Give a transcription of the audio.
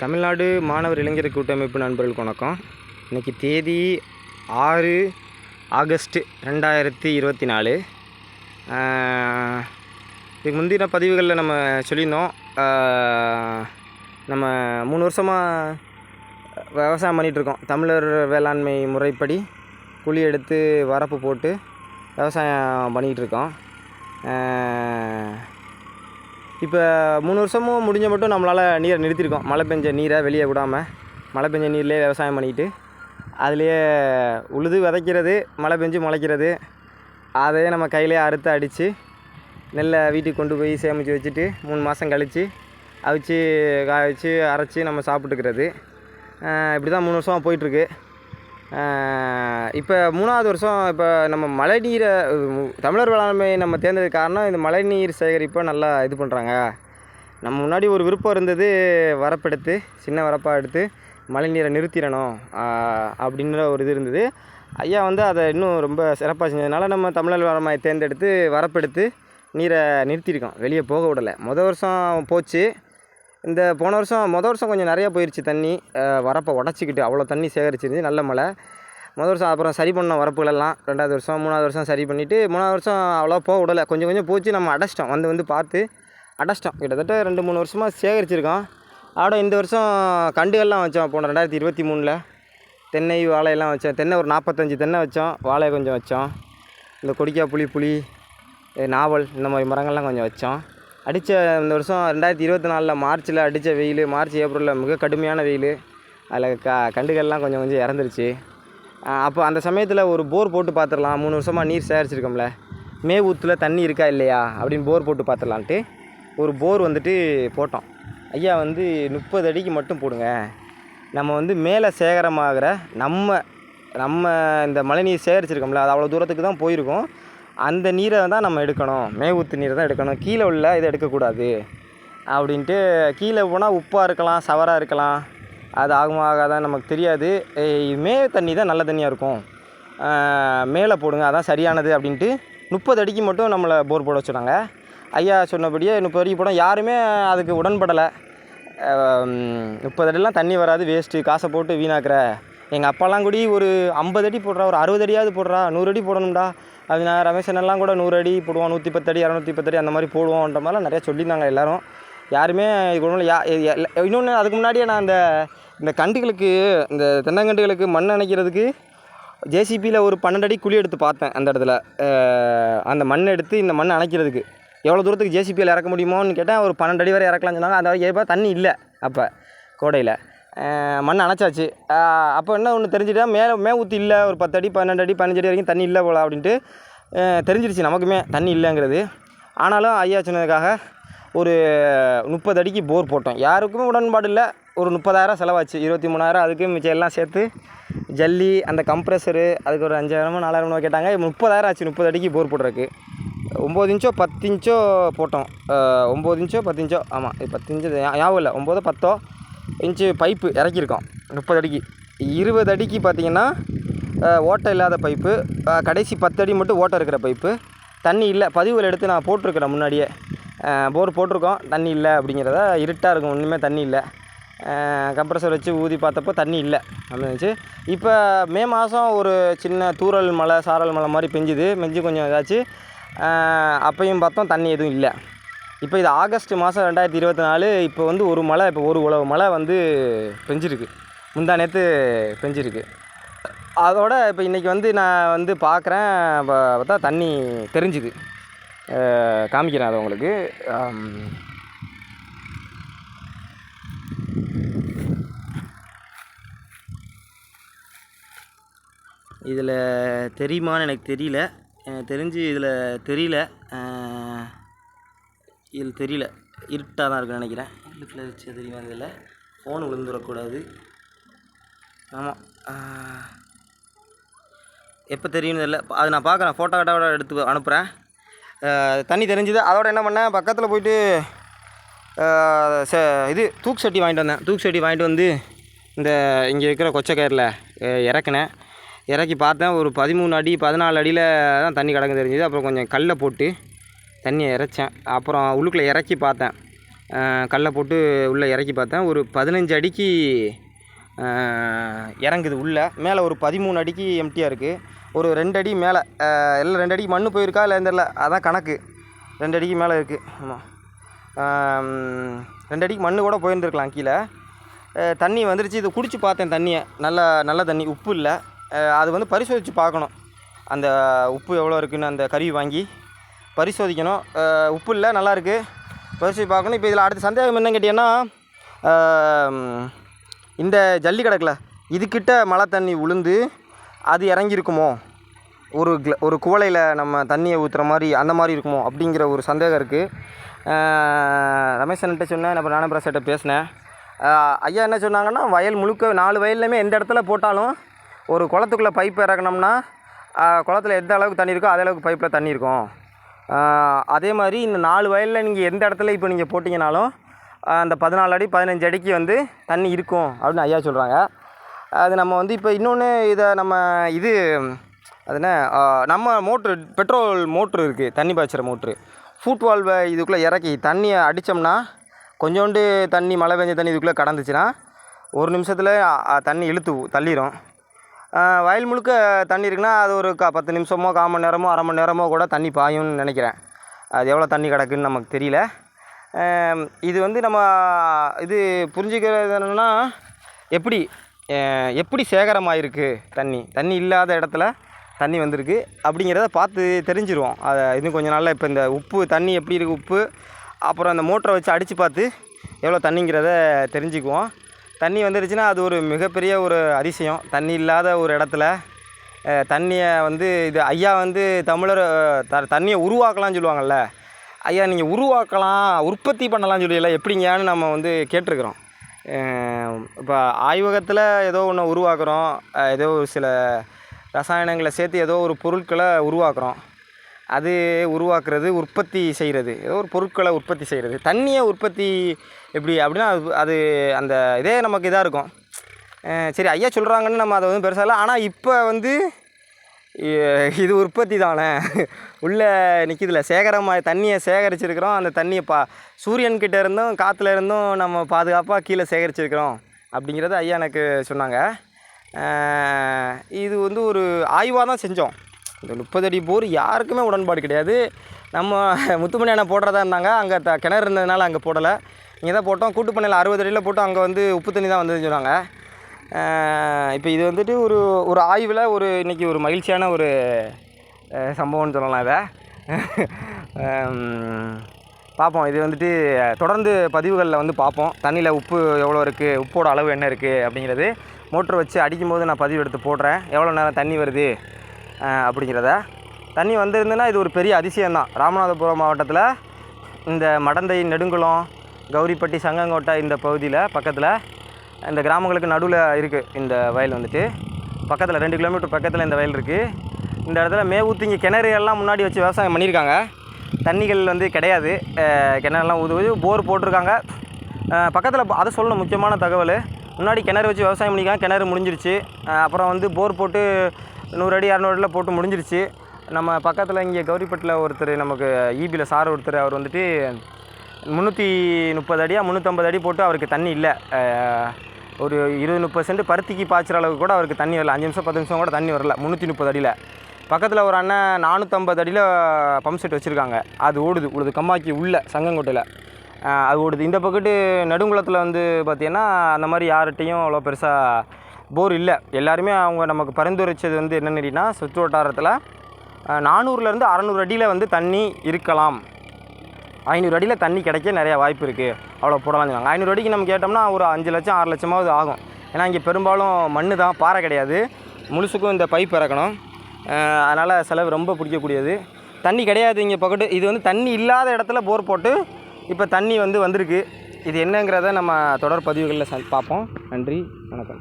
தமிழ்நாடு மாணவர் இளைஞர் கூட்டமைப்பு நண்பர்களுக்கு வணக்கம். இன்றைக்கி தேதி ஆறு ஆகஸ்ட் ரெண்டாயிரத்தி இருபத்தி நாலு. இதுக்கு முந்தின பதிவுகளில் நம்ம சொல்லியிருந்தோம். நம்ம மூணு வருஷமாக விவசாயம் பண்ணிகிட்ருக்கோம் தமிழர் வேளாண்மை முறைப்படி குழி எடுத்து வரப்பு போட்டு விவசாயம் பண்ணிக்கிட்டு இருக்கோம். இப்போ மூணு வருஷமும் முடிஞ்ச மட்டும் நம்மளால் நீரை நிறுத்தியிருக்கோம் மழை பெஞ்ச நீரை வெளியே விடாமல் மழை பெஞ்ச நீர்லேயே விவசாயம் பண்ணிக்கிட்டு அதுலேயே உழுது விதைக்கிறது மழை பெஞ்சு முளைக்கிறது அதையே நம்ம கையிலே அறுத்து அடித்து நெல்லை வீட்டுக்கு கொண்டு போய் சேமித்து வச்சுட்டு மூணு மாதம் கழித்து அவிச்சு காய வச்சு அரைச்சி நம்ம சாப்பிட்டுக்கிறது. இப்படி தான் மூணு வருஷமாக போயிட்டுருக்கு. இப்போ மூணாவது வருஷம் இப்போ நம்ம மழைநீரை நீரை தமிழர் வேளாண்மை நம்ம தேர்ந்ததுக்கு காரணம் இந்த மழைநீர் சேகரிப்பை நல்லா இது பண்ணுறாங்க நம்ம முன்னாடி ஒரு விருப்பம் இருந்தது வரப்பெடுத்து சின்ன வரப்பாக எடுத்து மழைநீரை நிறுத்திடணும் அப்படின்ற ஒரு இது இருந்தது. ஐயா வந்து அதை இன்னும் ரொம்ப சிறப்பாக செஞ்சதுனால நம்ம தமிழர் வேளாண்மை தேர்ந்தெடுத்து வரப்பெடுத்து நீரை நிறுத்தியிருக்கோம் வெளியே போக விடலை. மொதல் வருஷம் போச்சு. இந்த போன வருஷம் மொதல் வருஷம் கொஞ்சம் நிறையா போயிடுச்சு தண்ணி. வரப்பை உடச்சிக்கிட்டு அவ்வளோ தண்ணி சேகரிச்சிருந்து நல்ல மழை. மொதல் வருஷம் அப்புறம் சரி பண்ணோம் வரப்புகளெல்லாம் ரெண்டாவது வருஷம் மூணாவது வருஷம் சரி பண்ணிவிட்டு மூணாவது வருஷம் அவ்வளோ போக விடலை. கொஞ்சம் கொஞ்சம் போச்சு நம்ம அடைச்சிட்டோம் வந்து வந்து பார்த்து அடைச்சிட்டோம். கிட்டத்தட்ட ரெண்டு மூணு வருஷமாக சேகரிச்சிருக்கோம். அதோட இந்த வருஷம் கண்டுகள்லாம் வச்சோம் போன ரெண்டாயிரத்தி இருபத்தி மூணில். தென்னை வாழையெல்லாம் வச்சோம். தென்னை ஒரு நாற்பத்தஞ்சு தென்னை வச்சோம் வாழை கொஞ்சம் வச்சோம். இந்த கொடிக்காய் புளி புளி நாவல் இந்த மாதிரி மரங்கள்லாம் கொஞ்சம் வச்சோம். அடித்த இந்த வருஷம் ரெண்டாயிரத்தி இருபத்தி நாலில் மார்ச்சில் அடித்த வெயில் மார்ச் ஏப்ரலில் மிக கடுமையான வெயில். அதில் க கண்டுகள்லாம் கொஞ்சம் கொஞ்சம் இறந்துருச்சு. அப்போ அந்த சமயத்தில் ஒரு போர் போட்டு பார்த்துடலாம் மூணு வருஷமாக நீர் சேகரிச்சிருக்கோம்ல. மே ஊத்தில் தண்ணி இருக்கா இல்லையா? அப்படின்னு போர் போட்டு பார்த்துடலான்ட்டு ஒரு போர் வந்துட்டு போட்டோம். ஐயா வந்து முப்பது அடிக்கு மட்டும் போடுங்க. நம்ம வந்து மேலே சேகரமாகிற நம்ம நம்ம இந்த மழைநீர் சேகரிச்சிருக்கோம்ல அது அவ்வளோ தூரத்துக்கு தான் போயிருக்கோம். அந்த நீரை தான் நம்ம எடுக்கணும். மே நீரை தான் எடுக்கணும். கீழே உள்ள இதை எடுக்கக்கூடாது. அப்படின்ட்டு கீழே போனால் உப்பாக இருக்கலாம் சவராக இருக்கலாம். அது ஆகுமா ஆகாதான் நமக்கு தெரியாது. மே தண்ணி தான் நல்ல தண்ணியாக இருக்கும். மேலே போடுங்க. அதான் சரியானது அப்படின்ட்டு முப்பது அடிக்கு மட்டும் நம்மளை போர் போட வச்சுட்டாங்க. ஐயா சொன்னபடியே முப்பது அடிக்கு போட யாருமே அதுக்கு உடன்படலை. முப்பது அடிலாம் தண்ணி வராது வேஸ்ட்டு காசை போட்டு வீணாக்குற. எங்கள் அப்பாலாம் கூடி ஒரு ஐம்பது அடி போடுறா ஒரு அறுபது அடியாவது போடுறா நூறு அடி போடணும்டா. அது நான் ரமேஷனெல்லாம் கூட நூறு அடி போடுவோம் நூற்றி பத்து அடி இரநூத்தி பத்து அடி அந்த மாதிரி போடுவோன்ற மாதிரிலாம் நிறையா சொல்லியிருந்தாங்க எல்லாரும். யாருமே இது ஒன்றும் யா இன்னொன்று அதுக்கு முன்னாடியே நான் இந்த இந்த கண்டுகளுக்கு இந்த தென்னங்கண்டுகளுக்கு மண் அணைக்கிறதுக்கு ஜேசிபியில் ஒரு பன்னெண்டு அடி குழி எடுத்து பார்த்தேன் அந்த இடத்துல. அந்த மண் எடுத்து இந்த மண் அணைக்கிறதுக்கு. எவ்வளோ தூரத்துக்கு ஜேசிபியில் இறக்க முடியுமோன்னு கேட்டால் ஒரு பன்னெண்டு அடி வரை இறக்கலாம்னு சொன்னாங்க. அந்த வரைக்கும் தண்ணி இல்லை அப்போ கோடையில். மண் அணைச்சாச்சு. அப்போ என்ன ஒன்று தெரிஞ்சுட்டா மேலே மே ஊற்றி இல்லை ஒரு பத்து அடி பன்னெண்டு அடி பதினஞ்சு அடி வரைக்கும் தண்ணி இல்லை போல அப்படின்ட்டு தெரிஞ்சிருச்சு நமக்குமே தண்ணி இல்லைங்கிறது. ஆனாலும் ஐயா சொன்னதுக்காக ஒரு முப்பது அடிக்கு போர் போட்டோம். யாருக்குமே உடன்பாடு இல்லை. ஒரு முப்பதாயிரம் செலவாச்சு. இருபத்தி மூணாயிரம் அதுக்கு மிச்சம் எல்லாம் சேர்த்து ஜல்லி அந்த கம்ப்ரெஸரு அதுக்கு ஒரு அஞ்சாயிரமோ நாலாயிரமோ கேட்டாங்க. முப்பதாயிரம் ஆச்சு முப்பது அடிக்கு போர் போடுறதுக்கு. ஒம்பது இன்ச்சோ பத்து இன்ச்சோ போட்டோம். ஒம்பது இன்ச்சோ பத்து இன்ச்சோ ஆமாம் இது பத்து இன்ச்சோ ஞாபகம் இல்லை. ஒம்பதோ பத்தோ இன்ச்சு பைப்பு இறக்கியிருக்கோம். முப்பது அடிக்கு. இருபது அடிக்கு பார்த்தீங்கன்னா ஓட்டை இல்லாத பைப்பு. கடைசி பத்து அடி மட்டும் ஓட்டை இருக்கிற பைப்பு. தண்ணி இல்லை. பதிவுகள் எடுத்து நான் போட்டிருக்கிறேன் முன்னாடியே. போர் போட்டிருக்கோம். தண்ணி இல்லை அப்படிங்கிறத இருட்டாக இருக்கும். ஒன்றுமே தண்ணி இல்லை. கம்ப்ரஸர் வச்சு ஊதி பார்த்தப்போ தண்ணி இல்லை. அப்படி இப்போ மே மாதம் ஒரு சின்ன தூரல் மலை சாரல் மலை மாதிரி பெஞ்சுது. மெஞ்சு கொஞ்சம் ஏதாச்சும் அப்பையும் பார்த்தோம் தண்ணி எதுவும் இல்லை. இப்போ இது ஆகஸ்ட் மாதம் ரெண்டாயிரத்தி இருபத்தி நாலு இப்போ வந்து ஒரு மழை இப்போ ஒரு உழவு மழை வந்து பெஞ்சிருக்கு. முந்தா நேற்று பெஞ்சிருக்கு. அதோட இப்போ இன்றைக்கி வந்து நான் வந்து பார்க்குறேன் பார்த்தா தண்ணி தெரிஞ்சுது. காமிக்கிறேன் அதை உங்களுக்கு. இதில் தெரியுமான்னு எனக்கு தெரியல. எனக்கு தெரிஞ்சு இதில் தெரியல. இது இதில் தெரியல. இருட்டாக தான் இருக்குன்னு நினைக்கிறேன். இருட்டில் வச்சு தெரியுமா இதில் ஃபோன் விழுந்துடக்கூடாது. ஆமாம் எப்போ தெரியும்னு தெரியல. அது நான் பார்க்குறேன். ஃபோட்டோ கட்டாவோட எடுத்து அனுப்புகிறேன் தண்ணி தெரிஞ்சுது. அதோட என்ன பண்ணேன்? பக்கத்தில் போயிட்டு ச இது தூக்கு சட்டி வாங்கிட்டு வந்தேன். தூக்கு சட்டி வாங்கிட்டு வந்து இந்த இங்கே இருக்கிற கொச்சக்கயிறில் இறக்குனேன். இறக்கி பார்த்தேன். ஒரு பதிமூணு அடி பதினாலு அடியில் தான் தண்ணி கிடக்கு தெரிஞ்சுது. அப்புறம் கொஞ்சம் கல்லை போட்டு தண்ணியை இறைச்சேன். அப்புறம் உள்ளுக்குள்ளே இறக்கி பார்த்தேன். கல்லை போட்டு உள்ளே இறக்கி பார்த்தேன். ஒரு பதினஞ்சு அடிக்கு இறங்குது உள்ளே. மேலே ஒரு பதிமூணு அடிக்கு எம்டியாக இருக்குது ஒரு ரெண்டு அடி மேலே எல்லாம் ரெண்டு அடிக்கு மண் போயிருக்கா இல்லை தெரில அதான் கணக்கு. ரெண்டு அடிக்கு மேலே இருக்குது ஆமாம் ரெண்டு அடிக்கு மண்ணு கூட போயிருந்துருக்கலாம் கீழே. தண்ணி வந்துருச்சு. இது குடிச்சு பார்த்தேன் தண்ணியை. நல்ல நல்ல தண்ணி. உப்பு இல்லை. அது வந்து பரிசோதித்து பார்க்கணும். அந்த உப்பு எவ்வளோ இருக்குதுன்னு அந்த கருவி வாங்கி. பரிசோதிக்கணும். உப்பு இல்லை நல்லாயிருக்கு பரிசோதி பார்க்கணும். இப்போ இதில் அடுத்த சந்தேகம் என்னன்னு கேட்டிங்கன்னா இந்த ஜல்லி கிடக்குல இதுக்கிட்ட மழை தண்ணி உளுந்து அது இறங்கியிருக்குமோ? ஒரு கிள ஒரு குவளையில் நம்ம தண்ணியை ஊற்றுற மாதிரி அந்த மாதிரி இருக்குமோ? அப்படிங்கிற ஒரு சந்தேகம் இருக்குது ரமேஷன்கிட்ட சொன்னேன். அப்புறம் நானும் பிரசாட்ட பேசினேன். ஐயா என்ன சொன்னாங்கன்னா வயல் முழுக்க நாலு வயல்லையுமே எந்த இடத்துல போட்டாலும் ஒரு குளத்துக்குள்ளே பைப் இறக்கணும்னா குளத்தில் குளத்துல எந்த அளவுக்கு தண்ணி இருக்கோ அதே அளவுக்கு பைப்பில் தண்ணி இருக்கும். அதே மாதிரி இந்த நாலு வயலில் நீங்கள் எந்த இடத்துல இப்போ நீங்கள் போட்டிங்கனாலும் அந்த பதினாலு அடி பதினஞ்சு அடிக்கு வந்து தண்ணி இருக்கும் அப்படின்னு ஐயா சொல்கிறாங்க அது நம்ம வந்து இப்போ இன்னொன்று இதை நம்ம இது அது என்ன நம்ம மோட்ரு பெட்ரோல் மோட்ரு இருக்குது தண்ணி பாய்ச்சிற மோட்ரு. ஃபுட் வால்வை இதுக்குள்ளே இறக்கி தண்ணியை அடித்தோம்னா கொஞ்சோண்டு தண்ணி மழை பெஞ்ச தண்ணி இதுக்குள்ளே கடந்துச்சுன்னா ஒரு நிமிஷத்தில் தண்ணி இழுத்து தள்ளிடும் வயல் முழுக்க தண்ணி இருக்குன்னா அது ஒரு க பத்து நிமிஷமோ கால் மணி நேரமோ அரை மணி நேரமோ கூட தண்ணி பாயும்னு நினைக்கிறேன். அது எவ்வளோ தண்ணி கிடக்குன்னு நமக்கு தெரியல. இது வந்து நம்ம இது புரிஞ்சுக்கிறது என்னென்னா எப்படி எப்படி சேகரமாயிருக்கு தண்ணி? தண்ணி இல்லாத இடத்துல தண்ணி வந்திருக்கு. அப்படிங்கிறத பார்த்து தெரிஞ்சிருவோம். அதை இன்னும் கொஞ்சம் நாளில் இப்போ இந்த உப்பு தண்ணி எப்படி இருக்குது உப்பு அப்புறம் அந்த மோட்டரை வச்சு அடித்து பார்த்து எவ்வளோ தண்ணிங்கிறத தெரிஞ்சுக்குவோம். தண்ணி வந்துருச்சுன்னா அது ஒரு மிகப்பெரிய ஒரு அதிசயம். தண்ணி இல்லாத ஒரு இடத்துல தண்ணியை வந்து இது ஐயா வந்து தமிழர் த தண்ணியை உருவாக்கலாம்னு சொல்லுவாங்கள்ல ஐயா நீங்கள் உருவாக்கலாம் உற்பத்தி பண்ணலாம்னு சொல்லியெல்லாம் எப்படிங்கன்னு நம்ம வந்து கேட்டிருக்கிறோம். இப்போ ஆய்வகத்தில் ஏதோ ஒன்று உருவாக்குறோம் ஏதோ ஒரு சில ரசாயனங்களை சேர்த்து ஏதோ ஒரு பொருட்களை உருவாக்குறோம். அது உருவாக்குறது உற்பத்தி செய்கிறது ஏதோ ஒரு பொருட்களை உற்பத்தி செய்கிறது தண்ணியை உற்பத்தி எப்படி அப்படின்னா அது அது அந்த இதே நமக்கு இதாக இருக்கும். சரி ஐயா சொல்கிறாங்கன்னு நம்ம அதை வந்து பெருசாக இல்லை. ஆனால் இப்போ வந்து இது உற்பத்தி தானே. உள்ளே நிற்கிதில்ல சேகரமாக தண்ணியை சேகரிச்சிருக்கிறோம். அந்த தண்ணியை பா சூரியன்கிட்ட இருந்தும் காற்றுல இருந்தும் நம்ம பாதுகாப்பாக கீழே சேகரிச்சிருக்கிறோம் அப்படிங்கிறத ஐயா எனக்கு சொன்னாங்க. இது வந்து ஒரு ஆய்வாக தான் செஞ்சோம். இந்த முப்பது அடி போர் யாருக்குமே உடன்பாடு கிடையாது. நம்ம முத்துமணி அண்ணன் போடுறதா இருந்தாங்க அங்கே த கிணறு இருந்ததுனால அங்கே போடலை. இங்கே தான் போட்டோம் கூட்டுப்பண்ணையில் அறுபது அடியில் போட்டோம் அங்கே வந்து உப்பு தண்ணி தான் வந்ததுன்னு சொன்னாங்க. இப்போ இது வந்துட்டு ஒரு ஒரு ஆய்வில் ஒரு இன்றைக்கி ஒரு மகிழ்ச்சியான ஒரு சம்பவம்னு சொல்லலாம் இதை. பார்ப்போம் இது வந்துட்டு தொடர்ந்து பதிவுகளில் வந்து பார்ப்போம் தண்ணியில் உப்பு எவ்வளோ இருக்குது உப்போட அளவு என்ன இருக்குது அப்படிங்கிறது. மோட்ரு வச்சு அடிக்கும்போது நான் பதிவு எடுத்து போடுறேன். எவ்வளோ நேரம் தண்ணி வருது அப்படிங்கிறத. தண்ணி வந்திருந்துன்னா இது ஒரு பெரிய அதிசயம்தான். ராமநாதபுரம் மாவட்டத்தில் இந்த மடந்தை நெடுங்குளம் கௌரிப்பட்டி சங்கங்கோட்டை இந்த பகுதியில் பக்கத்தில் இந்த கிராமங்களுக்கு நடுவில் இருக்குது இந்த வயல் வந்துட்டு. பக்கத்தில் ரெண்டு கிலோமீட்டர் பக்கத்தில் இந்த வயல் இருக்குது இந்த இடத்துல மேவூத்திங்க இங்கே கிணறு எல்லாம் முன்னாடி வச்சு விவசாயம் பண்ணியிருக்காங்க. தண்ணிகள் வந்து கிடையாது. கிணறுலாம் ஊது போர் போட்டிருக்காங்க. பக்கத்தில் அதை சொல்லணும் முக்கியமான தகவல். முன்னாடி கிணறு வச்சு விவசாயம் பண்ணியிருக்காங்க. கிணறு முடிஞ்சிருச்சு. அப்புறம் வந்து போர் போட்டு நூறு அடி இரநூறு அடியில் போட்டு முடிஞ்சிருச்சு. நம்ம பக்கத்தில் இங்கே கௌரிப்பட்டில் ஒருத்தர் நமக்கு ஈபியில் சார் ஒருத்தர் அவர் வந்துட்டு முந்நூற்றி முப்பது அடியாக முந்நூற்றம்பது அடி போட்டு அவருக்கு தண்ணி இல்லை. ஒரு இருபது முப்பது சென்ட் பருத்திக்கு பாய்ச்சுற அளவுக்கு கூட அவருக்கு தண்ணி வரல. அஞ்சு நிமிஷம் பத்து நிமிஷம் கூட தண்ணி வரல. முந்நூற்றி முப்பது அடியில். பக்கத்தில் ஒரு அண்ணன் நானூற்றம்பது அடியில் பம்ப் செட் வச்சுருக்காங்க. அது ஓடுது உழுது கம்மாக்கி உள்ள சங்கங்கோட்டையில். அது ஓடுது. இந்த பக்கத்து நடுங்குளத்தில் வந்து பார்த்திங்கன்னா அந்த மாதிரி யார்கிட்டையும் அவ்வளோ பெருசாக போர் இல்லை. எல்லாருமே அவங்க நமக்கு பரிந்துரைச்சது வந்து என்னென்னு கேட்டிங்கன்னா சுற்று வட்டாரத்தில் நானூறுலேருந்து அறநூறு அடியில் வந்து தண்ணி இருக்கலாம். ஐநூறு அடியில் தண்ணி கிடைக்க நிறைய வாய்ப்பு இருக்குது அவ்வளோ போடலாம்னு ஐநூறு அடிக்கு நம்ம கேட்டோம்னா ஒரு அஞ்சு லட்சம் ஆறு லட்சமாவது ஆகும். ஏன்னா இங்கே பெரும்பாலும் மண்ணு தான் பாறை கிடையாது. முழுசுக்கும் இந்த பைப் இறக்கணும். அதனால் செலவு ரொம்ப பிடிக்கக்கூடியது. தண்ணி கிடையாது இங்கே பக்கத்து இது வந்து தண்ணி இல்லாத இடத்துல போர் போட்டு இப்போ தண்ணி வந்து வந்திருக்கு. இது என்னங்கிறத நம்ம தொடர் பதிவுகளில் ச பார்ப்போம். நன்றி வணக்கம்.